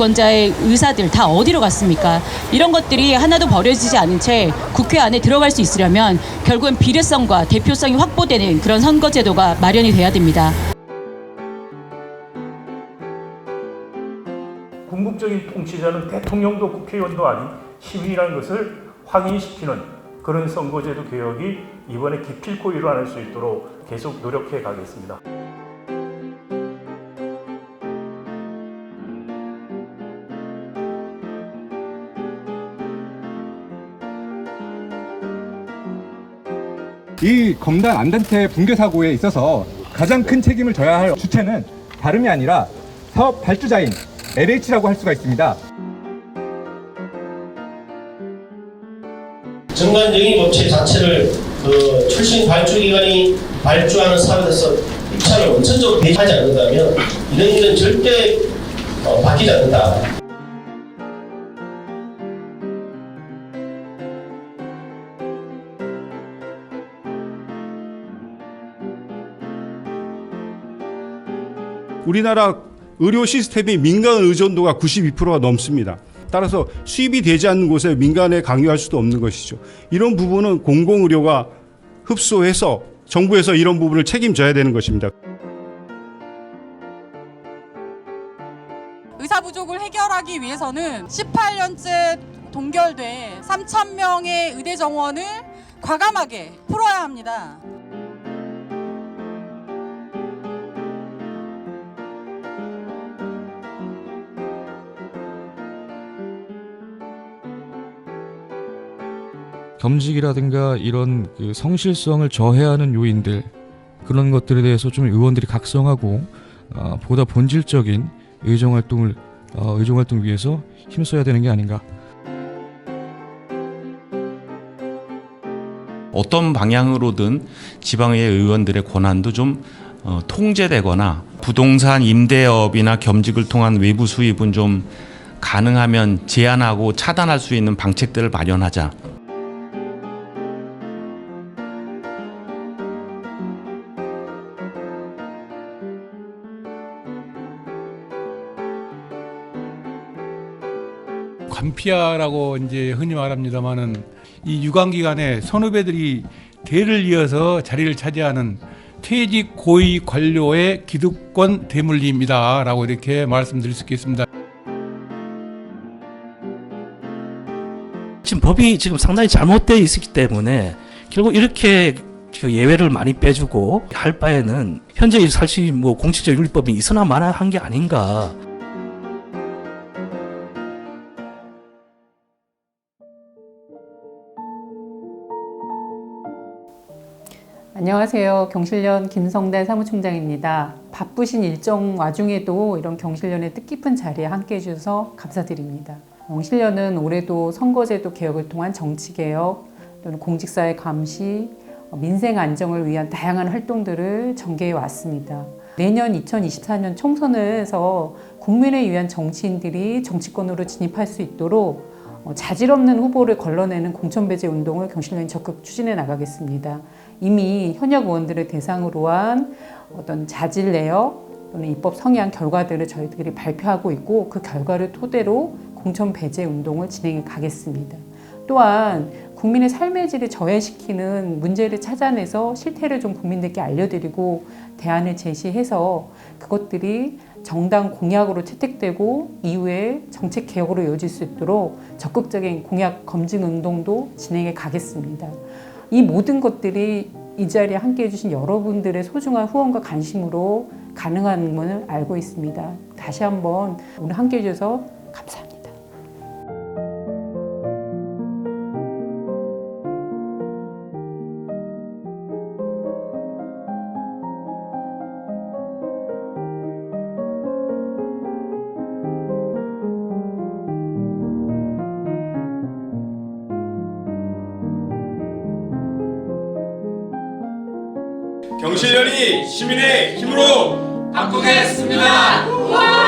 유권자의 의사들 다 어디로 갔습니까? 이런 것들이 하나도 버려지지 않은 채 국회 안에 들어갈 수 있으려면 결국은 비례성과 대표성이 확보되는 그런 선거제도가 마련이 돼야 됩니다. 궁극적인 통치자는 대통령도 국회의원도 아닌 시민이라는 것을 확인시키는 그런 선거제도 개혁이 이번에 기필코 일어날 수 있도록 계속 노력해 가겠습니다. 이 검단 안단태 붕괴 사고에 있어서 가장 큰 책임을 져야 할 주체는 다름이 아니라 사업 발주자인 LH라고 할 수가 있습니다. 전반적인 업체 자체를 그 출신 발주기관이 발주하는 사업에서 입찰을 원천적으로 배제하지 않는다면 이런 일은 절대 어, 바뀌지 않는다. 우리나라 의료 시스템이 민간 의존도가 92%가 넘습니다. 따라서 수입이 되지 않는 곳에 민간에 강요할 수도 없는 것이죠. 이런 부분은 공공의료가 흡수해서 정부에서 이런 부분을 책임져야 되는 것입니다. 의사 부족을 해결하기 위해서는 18년째 동결돼 3천 명의 의대 정원을 과감하게 풀어야 합니다. 겸직이라든가 이런 그 성실성을 저해하는 요인들 그런 것들에 대해서 좀 의원들이 각성하고 어, 보다 본질적인 의정 활동을 어, 의정 활동 위해서 힘써야 되는 게 아닌가. 어떤 방향으로든 지방의 의원들의 권한도 좀 어, 통제되거나 부동산 임대업이나 겸직을 통한 외부 수입은 좀 가능하면 제한하고 차단할 수 있는 방책들을 마련하자. 관피아라고 이제 흔히 말합니다만은 이 유관 기관에 선후배들이 대를 이어서 자리를 차지하는 퇴직 고위 관료의 기득권 대물림이다라고 이렇게 말씀드릴 수 있겠습니다. 지금 법이 지금 상당히 잘못되어 있기 때문에 결국 이렇게 그 예외를 많이 빼주고 할 바에는 현재 사실 뭐 공직자 윤리법이 있으나 마나 한 게 아닌가. 안녕하세요. 경실련 김성달 사무총장입니다. 바쁘신 일정 와중에도 이런 경실련의 뜻깊은 자리에 함께 해주셔서 감사드립니다. 경실련은 올해도 선거제도 개혁을 통한 정치개혁 또는 공직사회 감시, 민생 안정을 위한 다양한 활동들을 전개해 왔습니다. 내년 2024년 총선에서 국민을 위한 정치인들이 정치권으로 진입할 수 있도록 어, 자질 없는 후보를 걸러내는 공천배제 운동을 경실련이 적극 추진해 나가겠습니다. 이미 현역 의원들을 대상으로 한 어떤 자질 내역 또는 입법 성향 결과들을 저희들이 발표하고 있고 그 결과를 토대로 공천 배제 운동을 진행해 가겠습니다. 또한 국민의 삶의 질을 저해시키는 문제를 찾아내서 실태를 좀 국민들께 알려드리고 대안을 제시해서 그것들이 정당 공약으로 채택되고 이후에 정책 개혁으로 이어질 수 있도록 적극적인 공약 검증 운동도 진행해 가겠습니다. 이 모든 것들이 이 자리에 함께 해주신 여러분들의 소중한 후원과 관심으로 가능한 것을 알고 있습니다. 다시 한번 오늘 함께 해주셔서 경실련이 시민의 힘으로 바꾸겠습니다.